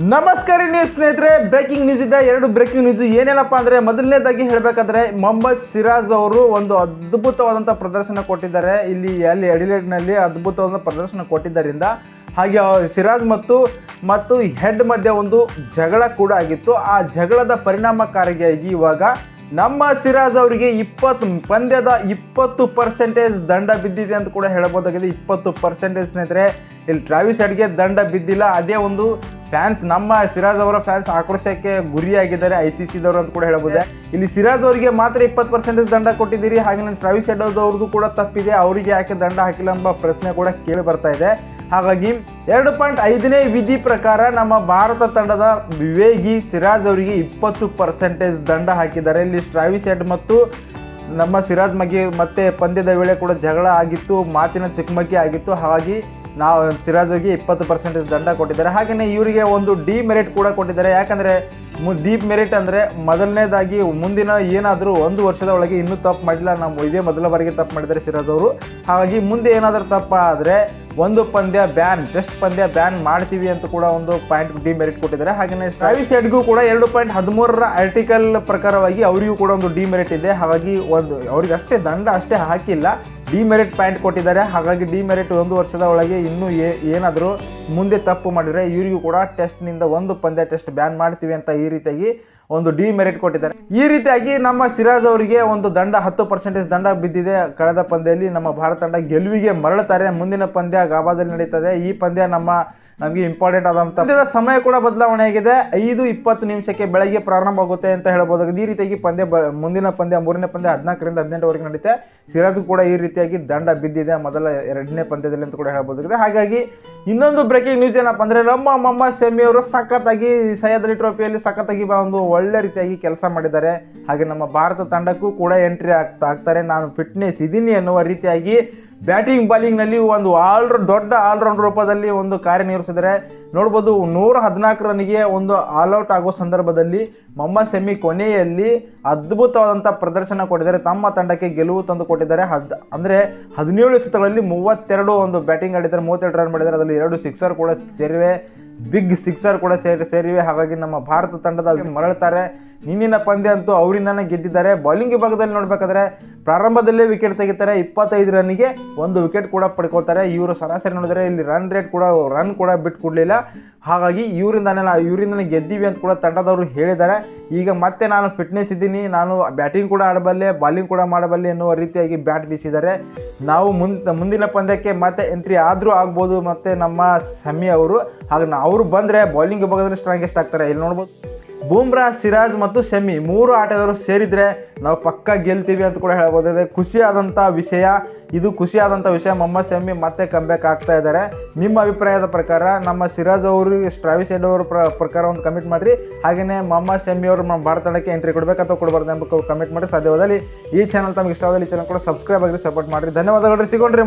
ನಮಸ್ಕಾರ ನ್ಯೂಸ್ ಸ್ನೇಹಿತರೆ breaking news ಇದೆ. ಎರಡು ಬ್ರೇಕಿಂಗ್ ನ್ಯೂಸ್ ಏನೇನಪ್ಪ ಅಂದರೆ, ಮೊದಲನೇದಾಗಿ ಹೇಳಬೇಕಾದ್ರೆ, ಮೊಹಮ್ಮದ್ ಸಿರಾಜ್ ಅವರು ಒಂದು ಅದ್ಭುತವಾದಂಥ ಪ್ರದರ್ಶನ ಕೊಟ್ಟಿದ್ದಾರೆ. ಇಲ್ಲಿ, ಅಲ್ಲಿ ಅಡಿಲೇಡ್ನಲ್ಲಿ ಅದ್ಭುತವಾದ ಪ್ರದರ್ಶನ ಕೊಟ್ಟಿದ್ದರಿಂದ, ಹಾಗೆ ಸಿರಾಜ್ ಮತ್ತು ಮತ್ತು ಹೆಡ್ ಮಧ್ಯೆ ಒಂದು ಜಗಳ ಕೂಡ ಆಗಿತ್ತು. ಆ ಜಗಳದ ಪರಿಣಾಮಕಾರಿಯಾಗಿ ಇವಾಗ ನಮ್ಮ ಸಿರಾಜ್ ಅವರಿಗೆ ಇಪ್ಪತ್ತು, ಪಂದ್ಯದ ಇಪ್ಪತ್ತು ಪರ್ಸೆಂಟೇಜ್ ದಂಡ ಬಿದ್ದಿದೆ ಅಂತ ಕೂಡ ಹೇಳ್ಬೋದಾಗಿದೆ ಇಪ್ಪತ್ತು ಪರ್ಸೆಂಟೇಜ್ ಸ್ನೇಹಿತರೆ, ಇಲ್ಲಿ ಟ್ರಾವಿಸ್ ಹೆಡ್ಗೆ ದಂಡ ಬಿದ್ದಿಲ್ಲ. ಅದೇ ಒಂದು ಫ್ಯಾನ್ಸ್ ನಮ್ಮ ಸಿರಾಜ್ ಅವರ ಫ್ಯಾನ್ಸ್ ಆಕ್ರೋಶಕ್ಕೆ ಗುರಿಯಾಗಿದ್ದಾರೆ ಐ ಸಿ ಸಿದವರು ಅಂತ ಕೂಡ ಹೇಳಬಹುದು ಇಲ್ಲಿ ಸಿರಾಜ್ ಅವರಿಗೆ ಮಾತ್ರ ಇಪ್ಪತ್ತು ಪರ್ಸೆಂಟೇಜ್ ದಂಡ ಕೊಟ್ಟಿದ್ದೀರಿ ಹಾಗೆ ನಾನು ಟ್ರಾವಿಸ್ ಹೆಡ್ ಅವ್ರದ್ದು ಕೂಡ ತಪ್ಪಿದೆ ಅವರಿಗೆ ಯಾಕೆ ದಂಡ ಹಾಕಿಲ್ಲ ಎಂಬ ಪ್ರಶ್ನೆ ಕೂಡ ಕೇಳಿ ಬರ್ತಾ ಇದೆ. ಹಾಗಾಗಿ ಎರಡು ಪಾಯಿಂಟ್ ಐದನೇ ವಿಧಿ ಪ್ರಕಾರ ನಮ್ಮ ಭಾರತ ತಂಡದ ವಿವೇಗಿ ಸಿರಾಜ್ ಅವರಿಗೆ ಇಪ್ಪತ್ತು ಪರ್ಸೆಂಟೇಜ್ ದಂಡ ಹಾಕಿದ್ದಾರೆ. ಇಲ್ಲಿ ಟ್ರಾವಿಸ್ ಹೆಡ್ ಮತ್ತು ನಮ್ಮ ಸಿರಾಜ್ ಮಗಿ ಮತ್ತೆ ಪಂದ್ಯದ ವೇಳೆ ಕೂಡ ಜಗಳ ಆಗಿತ್ತು ಮಾತಿನ ಚಕಮಕಿ ಆಗಿತ್ತು. ಹಾಗಾಗಿ ನಾವು ಸಿರಾಜಿಗೆ ಇಪ್ಪತ್ತು ಪರ್ಸೆಂಟೇಜ್ ದಂಡ ಕೊಟ್ಟಿದ್ದಾರೆ. ಹಾಗೆಯೇ ಇವರಿಗೆ ಒಂದು ಡಿ ಮೆರಿಟ್ ಕೂಡ ಕೊಟ್ಟಿದ್ದಾರೆ. ಯಾಕಂದರೆ ಡೀಪ್ ಮೆರಿಟ್ ಅಂದರೆ ಮೊದಲನೇದಾಗಿ ಮುಂದಿನ ಏನಾದರೂ ಒಂದು ವರ್ಷದ ಒಳಗೆ ಇನ್ನೂ ತಪ್ಪು ಮಾಡಿಲ್ಲ. ನಾವು ಇದೇ ಮೊದಲ ಬಾರಿಗೆ ತಪ್ಪು ಮಾಡಿದ್ದಾರೆ ಸಿರಾಜ್ ಅವರು. ಹಾಗಾಗಿ ಮುಂದೆ ಏನಾದರೂ ತಪ್ಪಾದರೆ ಒಂದು ಪಂದ್ಯ ಬ್ಯಾನ್ ಟೆಸ್ಟ್ ಪಂದ್ಯ ಬ್ಯಾನ್ ಮಾಡ್ತೀವಿ ಅಂತ ಕೂಡ ಒಂದು ಪಾಯಿಂಟ್ ಡಿ ಮೆರಿಟ್ ಕೊಟ್ಟಿದ್ದಾರೆ. ಹಾಗೆಯೇ ಟ್ರಾವಿಸ್ ಹೆಡ್ಗೂ ಕೂಡ ಎರಡು ಪಾಯಿಂಟ್ ಹದಿಮೂರರ ಆರ್ಟಿಕಲ್ ಪ್ರಕಾರವಾಗಿ ಅವರಿಗೂ ಕೂಡ ಒಂದು ಡಿ ಮೆರಿಟ್ ಇದೆ. ಹಾಗಾಗಿ ಒಂದು, ಅವ್ರಿಗೆ ಅಷ್ಟೇ ದಂಡ ಅಷ್ಟೇ ಹಾಕಿಲ್ಲ. ಡಿ ಮೆರಿಟ್ ಪಾಯಿಂಟ್ ಕೊಟ್ಟಿದ್ದಾರೆ. ಹಾಗಾಗಿ ಡಿ ಮೆರಿಟ್ ಒಂದು ವರ್ಷದ ಒಳಗೆ ಇನ್ನೂ ಏನಾದರೂ ಮುಂದೆ ತಪ್ಪು ಮಾಡಿದರೆ ಇವರಿಗೂ ಕೂಡ ಟೆಸ್ಟ್ನಿಂದ ಒಂದು ಪಂದ್ಯ ಟೆಸ್ಟ್ ಬ್ಯಾನ್ ಮಾಡ್ತೀವಿ ಅಂತ ಈ ರೀತಿಯಾಗಿ ಒಂದು ಡಿ ಮೆರಿಟ್ ಕೊಟ್ಟಿದ್ದಾರೆ. ಈ ರೀತಿಯಾಗಿ ನಮ್ಮ ಸಿರಾಜ್ ಅವರಿಗೆ ಒಂದು ದಂಡ, ಹತ್ತು ಪರ್ಸೆಂಟೇಜ್ ದಂಡ ಬಿದ್ದಿದೆ. ಕಳೆದ ಪಂದ್ಯದಲ್ಲಿ ನಮ್ಮ ಭಾರತ ತಂಡ ಗೆಲುವಿಗೆ ಮರಳುತ್ತಾರೆ. ಮುಂದಿನ ಪಂದ್ಯ ಗಾಬಾದಲ್ಲಿ ನಡೀತದೆ. ಈ ಪಂದ್ಯ ನಮ್ಮ, ನಮಗೆ ಇಂಪಾರ್ಟೆಂಟ್ ಆದಂಥ ಪಂದ್ಯದ ಸಮಯ ಕೂಡ ಬದಲಾವಣೆ ಆಗಿದೆ. ಐದು ಇಪ್ಪತ್ತು ನಿಮಿಷಕ್ಕೆ ಬೆಳಗ್ಗೆ ಪ್ರಾರಂಭ ಆಗುತ್ತೆ ಅಂತ ಹೇಳ್ಬೋದು. ಈ ರೀತಿಯಾಗಿ ಪಂದ್ಯ ಮುಂದಿನ ಪಂದ್ಯ, ಮೂರನೇ ಪಂದ್ಯ ಹದಿನಾಲ್ಕರಿಂದ ಹದಿನೆಂಟುವರೆಗೆ ನಡೀತೆ. ಸಿರಾಜ್ ಕೂಡ ಈ ರೀತಿಯಾಗಿ ದಂಡ ಬಿದ್ದಿದೆ. ಮೊದಲ ಎರಡನೇ ಪಂದ್ಯದಲ್ಲಿ ಅಂತ ಕೂಡ ಹೇಳ್ಬೋದಾಗಿದೆ. ಹಾಗಾಗಿ ಇನ್ನೊಂದು ಬ್ರೇಕಿಂಗ್ ನ್ಯೂಸ್ ಏನಪ್ಪ ಅಂದರೆ ನಮ್ಮ ಮೊಹಮ್ಮದ್ ಅವರು ಸಖತ್ತಾಗಿ ಸಹ್ಯಾದ್ರಿ ಟ್ರೋಫಿಯಲ್ಲಿ ಸಖತ್ತಾಗಿ ಒಂದು ಒಳ್ಳೆ ರೀತಿಯಾಗಿ ಕೆಲಸ ಮಾಡಿದ್ದಾರೆ. ಹಾಗೆ ನಮ್ಮ ಭಾರತ ತಂಡಕ್ಕೂ ಕೂಡ ಎಂಟ್ರಿ ಆಗ್ತಾ ಆಗ್ತಾರೆ. ನಾನು ಫಿಟ್ನೆಸ್ ಇದ್ದೀನಿ ಎನ್ನುವ ರೀತಿಯಾಗಿ ಬ್ಯಾಟಿಂಗ್ ಬಾಲಿಂಗ್ನಲ್ಲಿ ಒಂದು ಆಲ್ ದೊಡ್ಡ ಆಲ್ರೌಂಡ್ ರೂಪದಲ್ಲಿ ಒಂದು ಕಾರ್ಯನಿರ್ವಹಿಸಿದರೆ ನೋಡ್ಬೋದು ನೂರ ಹದಿನಾಲ್ಕು ರನ್ಗೆ ಒಂದು ಆಲ್ಔಟ್ ಆಗೋ ಸಂದರ್ಭದಲ್ಲಿ ಮೊಹಮ್ಮದ್ ಸೆಮಿ ಕೊನೆಯಲ್ಲಿ ಅದ್ಭುತವಾದಂಥ ಪ್ರದರ್ಶನ ಕೊಟ್ಟಿದ್ದಾರೆ. ತಮ್ಮ ತಂಡಕ್ಕೆ ಗೆಲುವು ತಂದು ಕೊಟ್ಟಿದ್ದಾರೆ. ಹದ್, ಅಂದರೆ ಹದಿನೇಳು ಸುತ್ತಗಳಲ್ಲಿ ಮೂವತ್ತೆರಡು ಒಂದು ಬ್ಯಾಟಿಂಗ್ ಆಡಿದ್ದಾರೆ. ಮೂವತ್ತೆರಡು ರನ್ ಮಾಡಿದ್ದಾರೆ. ಅದರಲ್ಲಿ ಎರಡು ಸಿಕ್ಸರ್ ಕೂಡ ಸೇರಿವೆ. ಬಿಗ್ ಸಿಕ್ಸರ್ ಕೂಡ ಸೇರಿ ಸೇರಿವೆ. ಹಾಗಾಗಿ ನಮ್ಮ ಭಾರತ ತಂಡದ ಮರಳುತ್ತಾರೆ ನಿನ್ನಿನ ಪಂದ್ಯ ಅಂತೂ ಅವರಿಂದನೇ ಗೆದ್ದಿದ್ದಾರೆ. ಬೌಲಿಂಗ್ ವಿಭಾಗದಲ್ಲಿ ನೋಡಬೇಕಾದ್ರೆ ಪ್ರಾರಂಭದಲ್ಲೇ ವಿಕೆಟ್ ತೆಗಿತಾರೆ. ಇಪ್ಪತ್ತೈದು ರನ್ನಿಗೆ ಒಂದು ವಿಕೆಟ್ ಕೂಡ ಪಡ್ಕೊಳ್ತಾರೆ. ಇವರು ಸರಾಸರಿ ನೋಡಿದರೆ ಇಲ್ಲಿ ರನ್ ರೇಟ್ ಕೂಡ ರನ್ ಕೂಡ ಬಿಟ್ಟು ಕೊಡಲಿಲ್ಲ. ಹಾಗಾಗಿ ಇವರಿಂದನೇ ಇವರಿಂದನೇ ಗೆದ್ದೀವಿ ಅಂತ ಕೂಡ ತಂಡದವರು ಹೇಳಿದ್ದಾರೆ. ಈಗ ಮತ್ತೆ ನಾನು ಫಿಟ್ನೆಸ್ ಇದ್ದೀನಿ. ನಾನು ಬ್ಯಾಟಿಂಗ್ ಕೂಡ ಆಡಬಲ್ಲೆ ಬಾಲಿಂಗ್ ಕೂಡ ಮಾಡಬಲ್ಲೆ ಎನ್ನುವ ರೀತಿಯಾಗಿ ಬ್ಯಾಟ್ ಬೀಸಿದ್ದಾರೆ. ನಾವು ಮುಂದೆ, ಮುಂದಿನ ಪಂದ್ಯಕ್ಕೆ ಮತ್ತೆ ಎಂಟ್ರಿ ಆದರೂ ಆಗ್ಬೋದು ಮತ್ತು ನಮ್ಮ ಶಮಿ ಅವರು. ಹಾಗೆ ಅವರು ಬಂದರೆ ಬೌಲಿಂಗ್ ವಿಭಾಗದಲ್ಲಿ ಸ್ಟ್ರಾಂಗೆಸ್ಟ್ ಆಗ್ತಾರೆ. ಇಲ್ಲಿ ನೋಡ್ಬೋದು. ಬೂಮ್ರಾ, ಸಿರಾಜ್ ಮತ್ತು ಶಮಿ ಮೂರು ಆಟಗಾರರು ಸೇರಿದರೆ ನಾವು ಪಕ್ಕ ಗೆಲ್ತೀವಿ ಅಂತ ಕೂಡ ಹೇಳ್ಬೋದಿದೆ ಖುಷಿಯಾದಂಥ ವಿಷಯ. ಇದು ಖುಷಿಯಾದಂಥ ವಿಷಯ. ಮೊಹಮ್ಮದ್ ಶಮಿ ಮತ್ತೆ ಕಂಬ್ಯಾಕ್ ಆಗ್ತಾ ಇದ್ದಾರೆ. ನಿಮ್ಮ ಅಭಿಪ್ರಾಯದ ಪ್ರಕಾರ ನಮ್ಮ ಸಿರಾಜ್ ಅವರು ಸ್ಟ್ರಾವಿಸ್ ಅವರ ಪ್ರ ಪ್ರಕಾರ ಒಂದು ಕಮಿಟ್ ಮಾಡಿರಿ. ಹಾಗೆಯೇ ಮೊಹಮ್ಮದ್ ಶಮಿ ಅವರು ನಮ್ಮ ಭಾರತ ತಂಡಕ್ಕೆ ಎಂಟ್ರಿ ಕೊಡಬೇಕು ಅಥವಾ ಕೊಡಬಾರ್ದು ಎಂಬ ಕಮಿಟ್ ಮಾಡಿ ಸಾಧ್ಯವಾದಲ್ಲಿ ಈ ಚಾನಲ್ ತಮಗೆ ಇಷ್ಟವಾದಲ್ಲಿ ಈ ಚಾನಲ್ ಕೂಡ ಸಬ್ಸ್ಕ್ರೈಬ್ ಆಗಿ ಸಪೋರ್ಟ್ ಮಾಡಿರಿ. ಧನ್ಯವಾದಗಳು ಸಿಗೋಣ್ರಿ